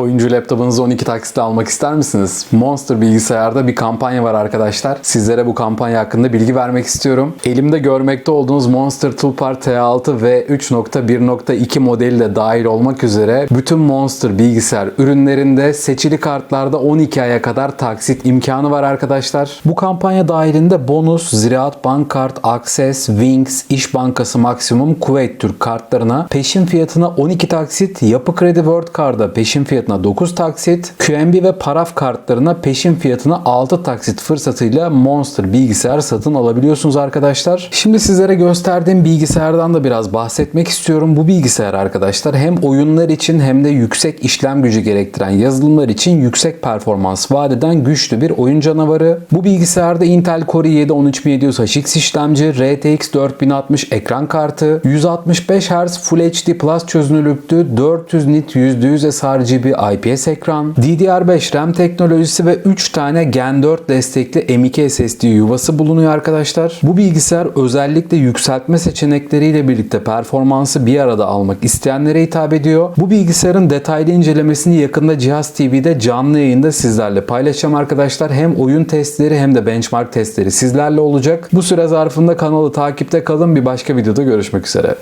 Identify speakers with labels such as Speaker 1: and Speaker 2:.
Speaker 1: Oyuncu laptopunuzu 12 taksitle almak ister misiniz? Monster bilgisayarda bir kampanya var arkadaşlar. Sizlere bu kampanya hakkında bilgi vermek istiyorum. Elimde görmekte olduğunuz Monster Toolbar T6 ve 3.1.2 modeli de dahil olmak üzere bütün Monster bilgisayar ürünlerinde seçili kartlarda 12 aya kadar taksit imkanı var arkadaşlar. Bu kampanya dahilinde bonus, Ziraat Bank Kart, Access, Wings, İş Bankası Maksimum, Kuveyt Türk kartlarına peşin fiyatına 12 taksit, Yapı Kredi World Card'a peşin fiyatına 9 taksit, QNB ve Paraf kartlarına peşin fiyatına 6 taksit fırsatıyla Monster bilgisayar satın alabiliyorsunuz arkadaşlar. Şimdi sizlere gösterdiğim bilgisayardan da biraz bahsetmek istiyorum. Bu bilgisayar arkadaşlar hem oyunlar için hem de yüksek işlem gücü gerektiren yazılımlar için yüksek performans vaat eden güçlü bir oyun canavarı. Bu bilgisayarda Intel Core i7 13700 HX işlemci, RTX 4060 ekran kartı, 165 Hz Full HD Plus çözünürlüklü 400 nit %100 sRGB IPS ekran, DDR5 RAM teknolojisi ve 3 tane Gen 4 destekli M.2 SSD yuvası bulunuyor arkadaşlar. Bu bilgisayar özellikle yükseltme seçenekleriyle birlikte performansı bir arada almak isteyenlere hitap ediyor. Bu bilgisayarın detaylı incelemesini yakında Cihaz TV'de canlı yayında sizlerle paylaşacağım arkadaşlar. Hem oyun testleri hem de benchmark testleri sizlerle olacak. Bu süre zarfında kanalı takipte kalın. Bir başka videoda görüşmek üzere.